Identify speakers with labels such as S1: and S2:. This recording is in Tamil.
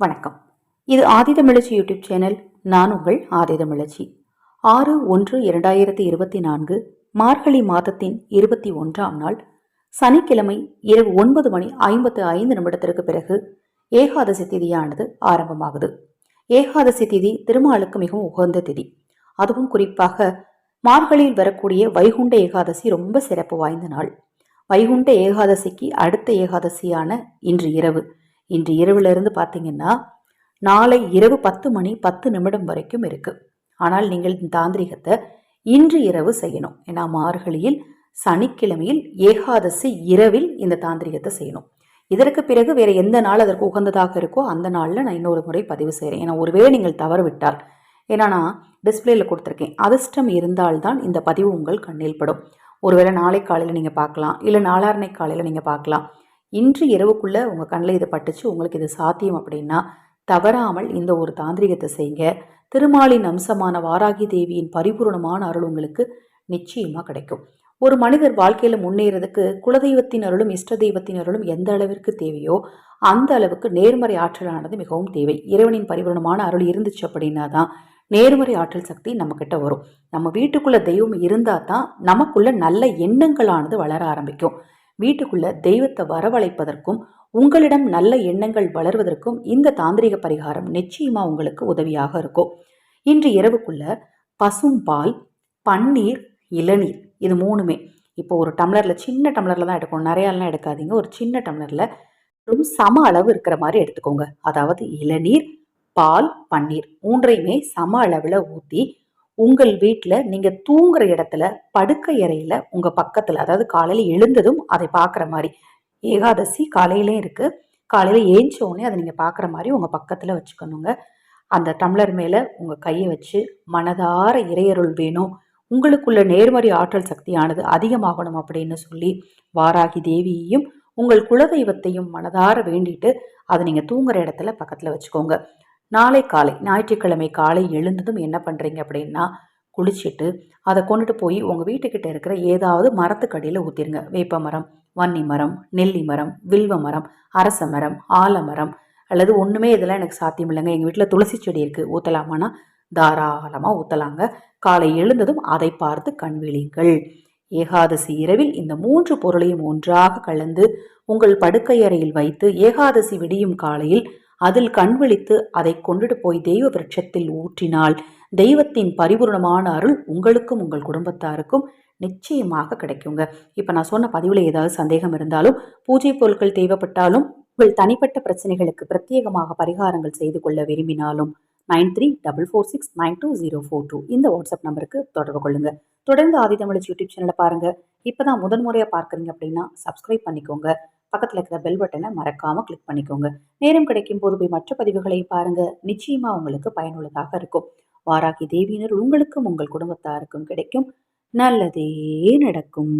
S1: வணக்கம். இது ஆதிதமிழச்சி யூடியூப் சேனல் நான் உங்கள் ஆதிதமிழச்சி ஆறு ஒன்று இரண்டாயிரத்தி இருபத்தி நான்கு மார்கழி மாதத்தின் இருபத்தி ஒன்றாம் நாள் சனிக்கிழமை இரவு ஒன்பது மணி ஐம்பத்து ஐந்து நிமிடத்திற்கு பிறகு ஏகாதசி திதியானது ஆரம்பமாகுது. ஏகாதசி திதி திருமாலுக்கு மிகவும் உகந்த திதி. அதுவும் குறிப்பாக மார்கழியில் வரக்கூடிய வைகுண்ட ஏகாதசி ரொம்ப சிறப்பு வாய்ந்த நாள். வைகுண்ட ஏகாதசிக்கு அடுத்த ஏகாதசியான இன்று இரவு. இன்று இரவுலேருந்து பார்த்தீங்கன்னா நாளை இரவு பத்து மணி பத்து நிமிடம் வரைக்கும் இருக்கு. ஆனால் நீங்கள் இந்த தாந்திரிகத்தை இன்று இரவு செய்யணும். ஏன்னா மார்கழியில் சனிக்கிழமையில் ஏகாதசி இரவில் இந்த தாந்திரிகத்தை செய்யணும். இதற்கு பிறகு வேறு எந்த நாள் அதற்கு உகந்ததாக இருக்கோ அந்த நாளில் நான் இன்னொரு முறை பதிவு செய்கிறேன் ஏன்னா ஒருவேளை நீங்கள் தவறு விட்டால் ஏன்னா நான் டிஸ்பிளேல கொடுத்துருக்கேன். அதிர்ஷ்டம் இருந்தால்தான் இந்த பதிவு உங்கள் கண்ணில் படும். ஒருவேளை நாளை காலையில் நீங்கள் பார்க்கலாம். இல்லை நாளாரணை காலையில் நீங்கள் பார்க்கலாம். இன்று இரவுக்குள்ளே உங்கள் கண்ணில் இதை பட்டுச்சு உங்களுக்கு இது சாத்தியம் அப்படின்னா தவறாமல் இந்த ஒரு தாந்திரிகத்தை செய்யுங்க திருமாலின் அம்சமான வாராகி தேவியின் பரிபூர்ணமான அருள் உங்களுக்கு நிச்சயமாக கிடைக்கும். ஒரு மனிதர் வாழ்க்கையில் முன்னேறதுக்கு குலதெய்வத்தின் அருளும் இஷ்ட தெய்வத்தின் அருளும் எந்த அளவிற்கு தேவையோ அந்த அளவுக்கு நேர்மறை ஆற்றலானது மிகவும் தேவை. இறைவனின் பரிபூர்ணமான அருள் இருந்துச்சு அப்படின்னா தான் நேர்மறை ஆற்றல் சக்தி நம்மக்கிட்ட வரும். நம்ம வீட்டுக்குள்ளே தெய்வம் இருந்தால் தான் நமக்குள்ள நல்ல எண்ணங்களானது வளர ஆரம்பிக்கும். வீட்டுக்குள்ள தெய்வத்தை வரவழைப்பதற்கும் உங்களிடம் நல்ல எண்ணங்கள் வளர்வதற்கும் இந்த தாந்திரிக பரிகாரம் நிச்சயமா உங்களுக்கு உதவியாக இருக்கும். இன்று இரவுக்குள்ள பசும்பால் பன்னீர் இளநீர் இது மூணுமே. இப்போ ஒரு டம்ளரில் சின்ன டம்ளரில் தான் எடுக்கணும். நிறையாலாம் எடுக்காதீங்க. ஒரு சின்ன டம்ளரில் ரொம்ப சம அளவு இருக்கிற மாதிரி எடுத்துக்கோங்க. அதாவது இளநீர் பால் பன்னீர் மூன்றையுமே சம அளவில் ஊற்றி உங்கள் வீட்டில் நீங்கள் தூங்குற இடத்துல படுக்கை அறையில் உங்கள் பக்கத்தில் அதாவது காலையில் எழுந்ததும் அதை பார்க்குற மாதிரி. ஏகாதசி காலையிலேயும் இருக்குது காலையில் ஏஞ்சோடனே அதை நீங்கள் பார்க்குற மாதிரி உங்கள் பக்கத்தில் வச்சுக்கணுங்க. அந்த டம்ளர் மேலே உங்கள் கையை வச்சு மனதார இறையருள் வேணும். உங்களுக்குள்ள நேர்மறை ஆற்றல் சக்தியானது அதிகமாகணும் அப்படின்னு சொல்லி வாராகி தேவியையும் உங்கள் குலதெய்வத்தையும் மனதார வேண்டிட்டு அதை நீங்கள் தூங்குற இடத்துல பக்கத்தில் வச்சுக்கோங்க. நாளை காலை ஞாயிற்றுக்கிழமை காலை எழுந்ததும் என்ன பண்ணுறீங்க அப்படின்னா குளிச்சுட்டு அதை கொண்டுட்டு போய் உங்கள் வீட்டுக்கிட்ட இருக்கிற ஏதாவது மரத்துக்கடியில் ஊற்றிருங்க வேப்ப மரம் வன்னி மரம் நெல்லி மரம் வில்வ மரம் அரச மரம் ஆலமரம் அல்லது ஒன்றுமே இதெல்லாம் எனக்கு சாத்தியம் இல்லைங்க. எங்கள் வீட்டில் துளசி செடி இருக்குது ஊற்றலாமான்னா தாராளமாக ஊற்றலாங்க காலை எழுந்ததும் அதை பார்த்து கண்விழிங்கள் ஏகாதசி இரவில் இந்த மூன்று பொருளையும் ஒன்றாக கலந்து உங்கள் படுக்கையறையில் வைத்து ஏகாதசி விடியும் காலையில் அதில் கண் விழித்து அதை கொண்டுட்டு போய் தெய்வ விருட்சத்தில் ஊற்றினால் தெய்வத்தின் பரிபூர்ணமான அருள் உங்களுக்கும் உங்கள் குடும்பத்தாருக்கும் நிச்சயமாக கிடைக்குங்க. இப்போ நான் சொன்ன பதிவில் ஏதாவது சந்தேகம் இருந்தாலும் பூஜை பொருட்கள் தேவைப்பட்டாலும் உங்கள் தனிப்பட்ட பிரச்சனைகளுக்கு பிரத்யேகமாக பரிகாரங்கள் செய்து கொள்ள விரும்பினாலும் nine three double four six nine two zero four two இந்த வாட்ஸ்அப் நம்பருக்கு தொடர்பு கொள்ளுங்க. தொடர்ந்து ஆதித்தமிழ் யூடியூப் சேனலை பாருங்க. இப்போ தான் முதன் முறையாக பார்க்குறீங்க அப்படின்னா சப்ஸ்கிரைப் பண்ணிக்கோங்க. பக்கத்தில் இருக்கிற பெல் பட்டனை மறக்காமல் கிளிக் பண்ணிக்கோங்க. நேரம் கிடைக்கும் போது போய் மற்ற பதிவுகளை பாருங்கள் நிச்சயமாக உங்களுக்கு பயனுள்ளதாக இருக்கும். வாராகி தேவியினர் உங்களுக்கும் உங்கள் குடும்பத்தாருக்கும் கிடைக்கும். நல்லதே நடக்கும்.